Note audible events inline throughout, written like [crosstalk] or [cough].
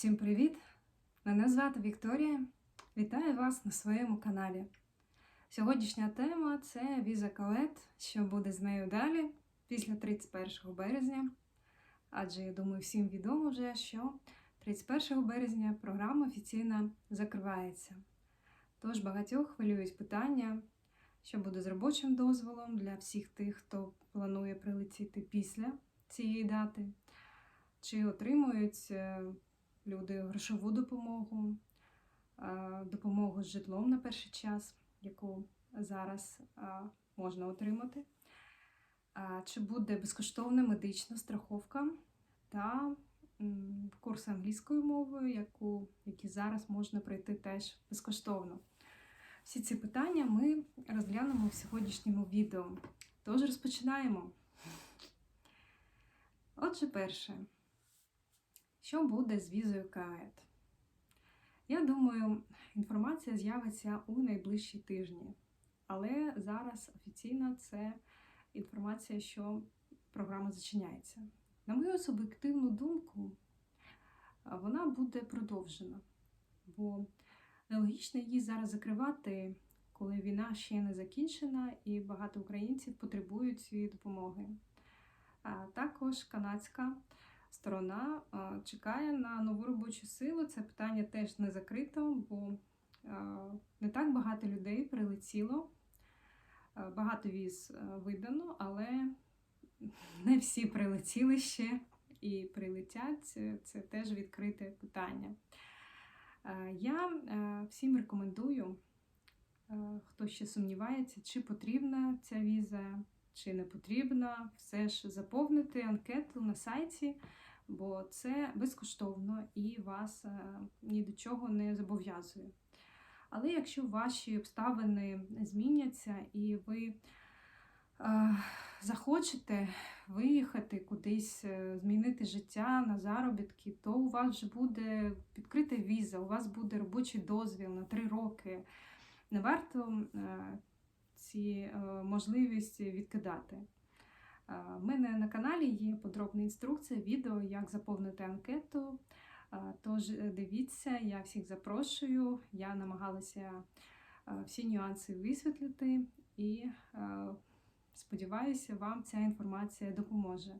Всім привіт! Мене звати Вікторія. Вітаю вас на своєму каналі. Сьогоднішня тема це віза Калет, що буде з нею далі після 31 березня. Адже я думаю, всім відомо вже, що 31 березня програма офіційно закривається. Тож багатьох хвилюють питання, що буде з робочим дозволом для всіх тих, хто планує прилетіти після цієї дати, чи отримують е, люди грошову допомогу, е, допомогу з житлом на перший час, яку зараз е, можна отримати. Чи буде безкоштовна медична страховка та курс англійською мовою, яку, які зараз можна пройти теж безкоштовно. Всі ці питання ми розглянемо в сьогоднішньому відео. Тож розпочинаємо. Отже, перше. Що буде з візою КАЕТ? Я думаю, інформація з'явиться у найближчі тижні. Але зараз офіційно це інформація, що програма зачиняється. На мою суб'єктивну думку, вона буде продовжена, бо нелогічно її зараз закривати, коли війна ще не закінчена і багато українців потребують цієї допомоги. Також канадська сторона чекає на нову робочу силу. Це питання теж не закрито, бо не так багато людей прилетіло, багато віз видано, але не всі прилетіли ще і прилетять. Це теж відкрите питання. Я всім рекомендую, хто ще сумнівається, чи потрібна ця віза чи не потрібно, все ж заповнити анкету на сайті, бо це безкоштовно і вас е, ні до чого не зобов'язує. Але якщо ваші обставини зміняться і ви е, захочете виїхати кудись, е, змінити життя на заробітки, то у вас вже буде відкрита віза, у вас буде робочий дозвіл на три роки. Не варто ці е, можливості відкидати. У е, мене на каналі є подробна інструкція, відео, як заповнити анкету. Е, тож дивіться, я всіх запрошую. Я намагалася всі нюанси висвітлити і сподіваюся, вам ця інформація допоможе.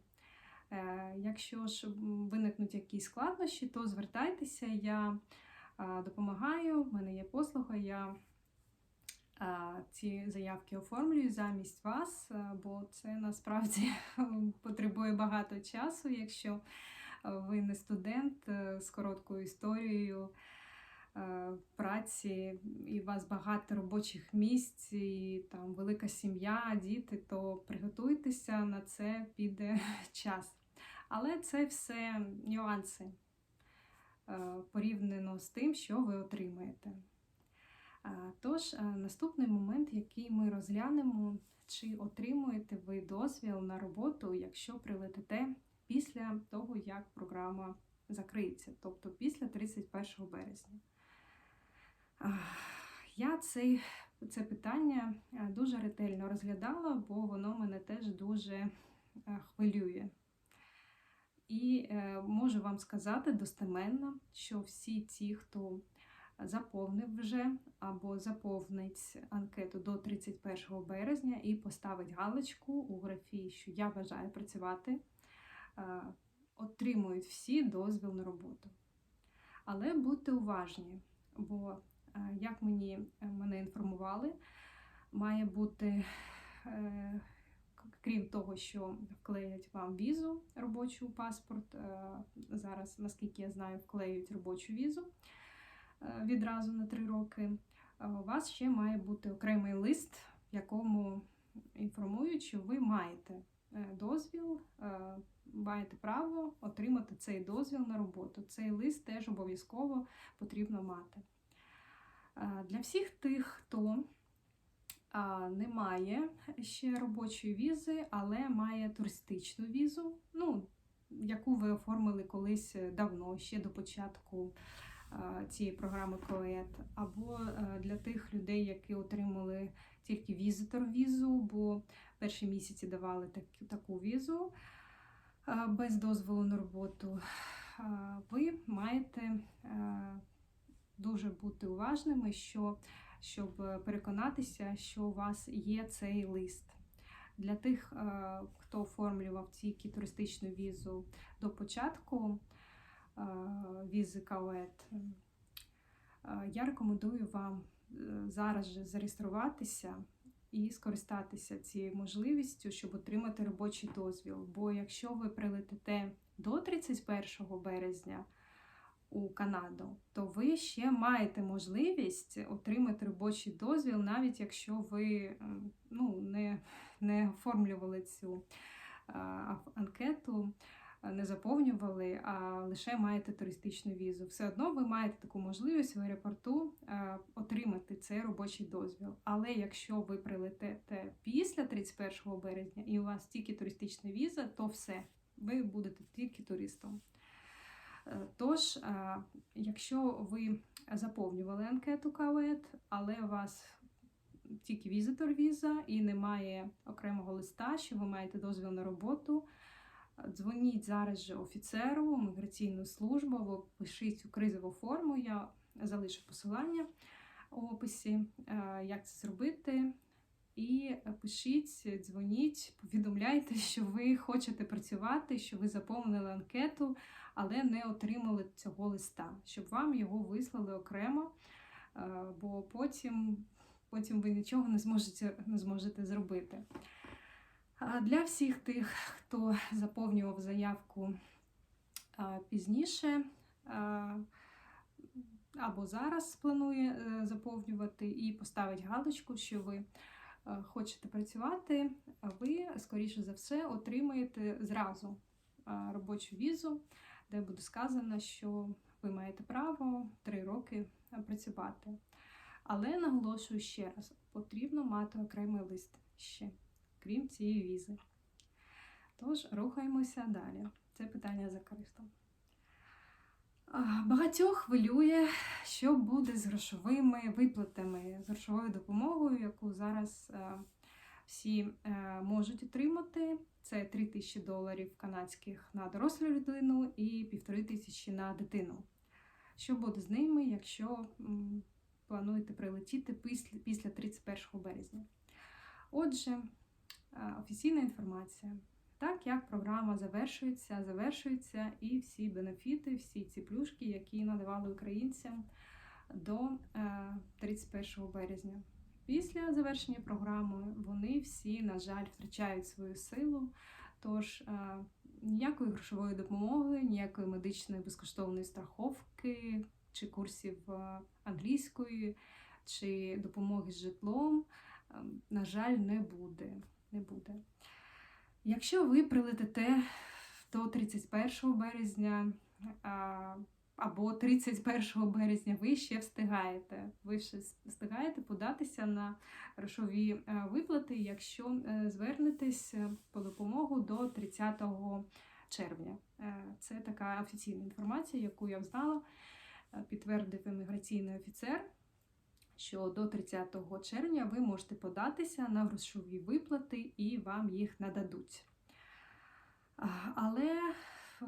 Якщо ж виникнуть якісь складнощі, то звертайтеся, я допомагаю, в мене є послуга. я ці заявки оформлюю замість вас, е, бо це насправді [laughs] потребує багато часу, якщо ви не студент е, з короткою історією е, праці, і у вас багато робочих місць, і там велика сім'я, діти, то приготуйтеся на це піде [laughs] час. Але це все нюанси порівняно з тим, що ви отримаєте. Тож, наступний момент, який ми розглянемо, чи отримуєте ви дозвіл на роботу, якщо прилетите після того, як програма закриється, тобто після 31 березня. Я цей, це питання дуже ретельно розглядала, бо воно мене теж дуже хвилює. І е, можу вам сказати достеменно, що всі ті, хто заповнив вже або заповнить анкету до 31 березня і поставить галочку у графі, що я бажаю працювати, е, отримують всі дозвіл на роботу. Але будьте уважні, бо, е, як мені е, мене інформували, має бути. Крім того, що вклеють вам візу робочу паспорт, зараз, наскільки я знаю, вклеють робочу візу. Е, відразу на три роки, е, у вас ще має бути окремий лист, в якому інформують, що ви маєте е, дозвіл, маєте право отримати цей дозвіл на роботу. Цей лист теж обов'язково потрібно мати. Для всіх тих, хто не має ще робочої візи, але має туристичну візу, ну, яку ви оформили колись давно, ще до початку цієї програми КОЕТ, або е, для тих людей, які отримали тільки візитор-візу, бо перші місяці давали таку візу без дозволу на роботу. ви маєте е, дуже бути уважними, що, щоб переконатися, що у вас є цей лист. Для тих, е, хто оформлював тільки туристичну візу до початку е, візи КОЕТ, е, я рекомендую вам зараз же зареєструватися і скористатися цією можливістю, щоб отримати робочий дозвіл. Бо якщо ви прилетите до 31 березня у Канаду, то ви ще маєте можливість отримати робочий дозвіл, навіть якщо ви ну, не, не оформлювали цю анкету не заповнювали, а лише маєте туристичну візу. Все одно ви маєте таку можливість в аеропорту е, отримати цей робочий дозвіл. Але якщо ви прилетите після 31 березня і у вас тільки туристична віза, то все, ви будете тільки туристом. Е, тож, е, якщо ви заповнювали анкету КАВЕТ, але у вас тільки візитор віза і немає окремого листа, що ви маєте дозвіл на роботу. Дзвоніть зараз же офіцеру, міграційну службу, або пишіть цю кризову форму. Я залишу посилання у описі, е, як це зробити. І пишіть, дзвоніть, повідомляйте, що ви хочете працювати, що ви заповнили анкету, але не отримали цього листа, щоб вам його вислали окремо, е, бо потім потім ви нічого не зможете, не зможете зробити. Для всіх тих, хто заповнював заявку пізніше або зараз планує е, заповнювати і поставить галочку, що ви е, хочете працювати, ви, скоріше за все, отримаєте зразу робочу візу, де буде сказано, що ви маєте право 3 роки працювати. Але наголошую ще раз: потрібно мати окремий лист ще крім цієї візи. Тож, рухаємося далі. Це питання за Користом. Багатьох хвилює, що буде з грошовими виплатами, з грошовою допомогою, яку зараз е, всі е, можуть отримати. Це 3 тисячі доларів канадських на дорослу людину і півтори тисячі на дитину. Що буде з ними, якщо плануєте прилетіти після 31 березня? Отже, офіційна інформація. Так як програма завершується, завершується і всі бенефіти, всі ці плюшки, які надавали українцям до 31 е, березня. Після завершення програми вони всі, на жаль, втрачають свою силу. Тож е, ніякої грошової допомоги, ніякої медичної безкоштовної страховки, чи курсів англійської, чи допомоги з житлом, на жаль, не буде не буде. Якщо ви прилетите до 31 березня або 31 березня, ви ще встигаєте. Ви ще встигаєте податися на грошові е, виплати, якщо е, звернетесь по допомогу до 30 червня. Е, це така офіційна інформація, яку я взнала, підтвердив імміграційний офіцер що до 30 червня ви можете податися на грошові виплати і вам їх нададуть. Але е,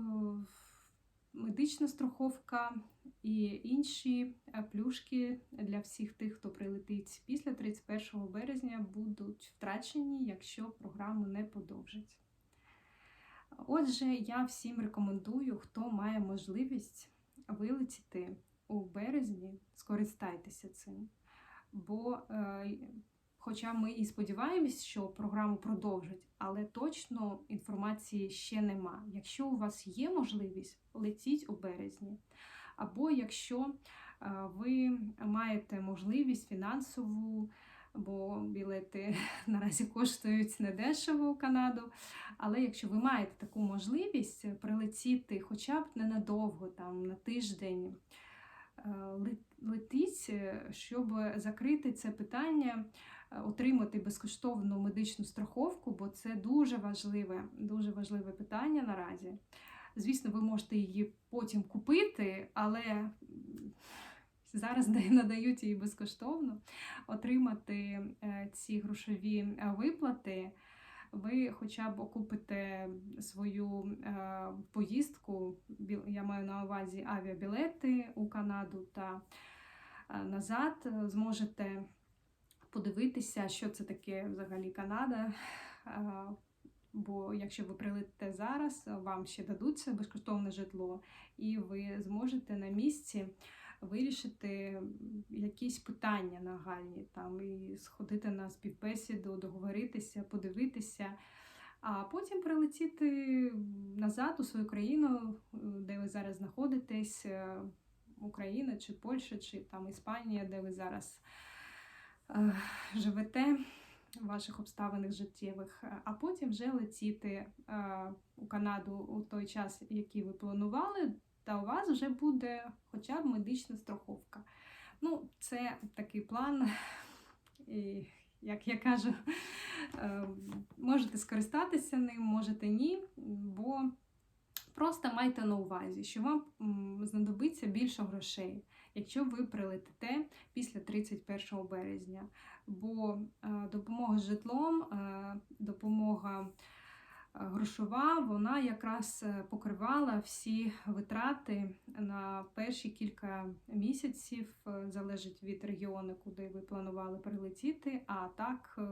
медична страховка і інші плюшки для всіх тих, хто прилетить після 31 березня, будуть втрачені, якщо програму не подовжать. Отже, я всім рекомендую, хто має можливість вилетіти у березні, скористайтеся цим. Бо, е, хоча ми і сподіваємось, що програму продовжать, але точно інформації ще нема. Якщо у вас є можливість, летіть у березні. Або якщо е, ви маєте можливість фінансову, бо білети [laughs] наразі коштують недешево у Канаду. Але якщо ви маєте таку можливість прилетіти хоча б ненадовго, там на тиждень. Е, е, щоб закрити це питання, е, отримати безкоштовну медичну страховку, бо це дуже важливе, дуже важливе питання наразі. Звісно, ви можете її потім купити, але зараз [laughs] надають її безкоштовно отримати ці грошові виплати. ви хоча б окупите свою е, поїздку, я маю на увазі авіабілети у Канаду та е, назад, е, зможете подивитися, що це таке взагалі Канада. Е, Бо якщо ви прилетите зараз, вам ще дадуться безкоштовне житло, і ви зможете на місці вирішити якісь питання нагальні, там і сходити на співбесіду, договоритися, подивитися, а потім прилетіти назад у свою країну, де ви зараз знаходитесь, е, Україна чи Польща, чи там Іспанія, де ви зараз е, живете. В ваших обставинах життєвих, а потім вже летіти е, у Канаду у той час, який ви планували, та у вас вже буде хоча б медична страховка. Ну, це такий план, і, як я кажу, е, можете скористатися ним, можете ні, бо просто майте на увазі, що вам знадобиться більше грошей, якщо ви прилетите після 31 березня. Бо е, допомога з житлом, е, допомога грошова, вона якраз е, покривала всі витрати на перші кілька місяців, е, залежить від регіону, куди ви планували прилетіти, а так е,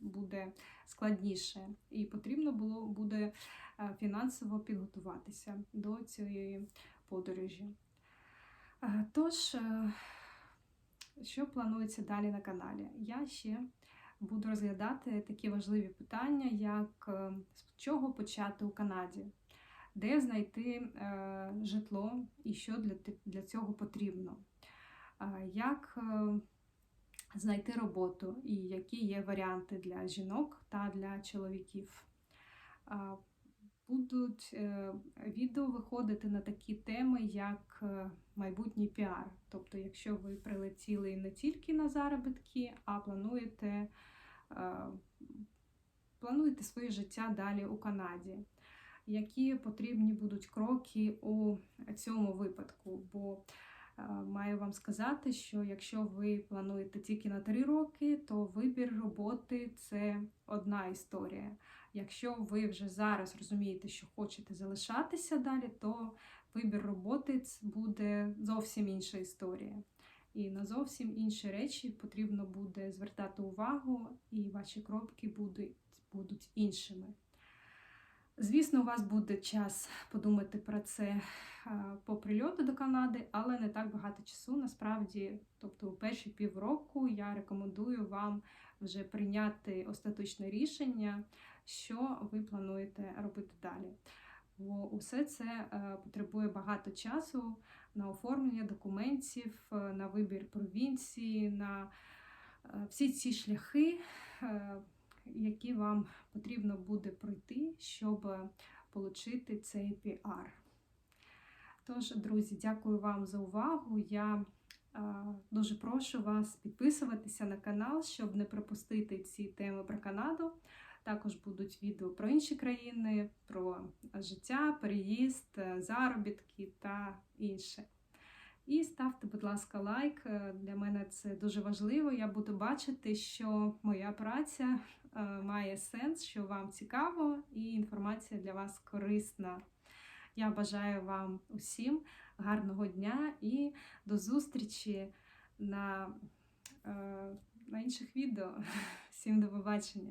буде складніше. І потрібно було буде фінансово підготуватися до цієї подорожі. Тож, що планується далі на каналі? Я ще буду розглядати такі важливі питання, як е, з чого почати у Канаді, де знайти е, житло і що для, для цього потрібно, Е, як знайти роботу і які є варіанти для жінок та для чоловіків. Будуть відео виходити на такі теми, як майбутній піар. Тобто, якщо ви прилетіли не тільки на заробітки, а плануєте, е, плануєте своє життя далі у Канаді. Які потрібні будуть кроки у цьому випадку? Бо е, маю вам сказати, що якщо ви плануєте тільки на 3 роки, то вибір роботи це одна історія. Якщо ви вже зараз розумієте, що хочете залишатися далі, то вибір роботи буде зовсім інша історія. І на зовсім інші речі потрібно буде звертати увагу, і ваші кроки будуть, будуть іншими. Звісно, у вас буде час подумати про це по прильоту до Канади, але не так багато часу. Насправді, тобто у перші півроку я рекомендую вам вже прийняти остаточне рішення, що ви плануєте робити далі. Бо усе це е, потребує багато часу на оформлення документів, е, на вибір провінції, на е, всі ці шляхи, які вам потрібно буде пройти, щоб отримати цей піар. Тож, друзі, дякую вам за увагу. Я дуже прошу вас підписуватися на канал, щоб не пропустити ці теми про Канаду. Також будуть відео про інші країни, про життя, переїзд, е, заробітки та інше. І ставте, будь ласка, лайк. Е, Для мене це дуже важливо. Я буду бачити, що моя праця е, має сенс, що вам цікаво і інформація для вас корисна. Я бажаю вам усім гарного дня і до зустрічі на, на інших відео. [laughs] Всім до побачення!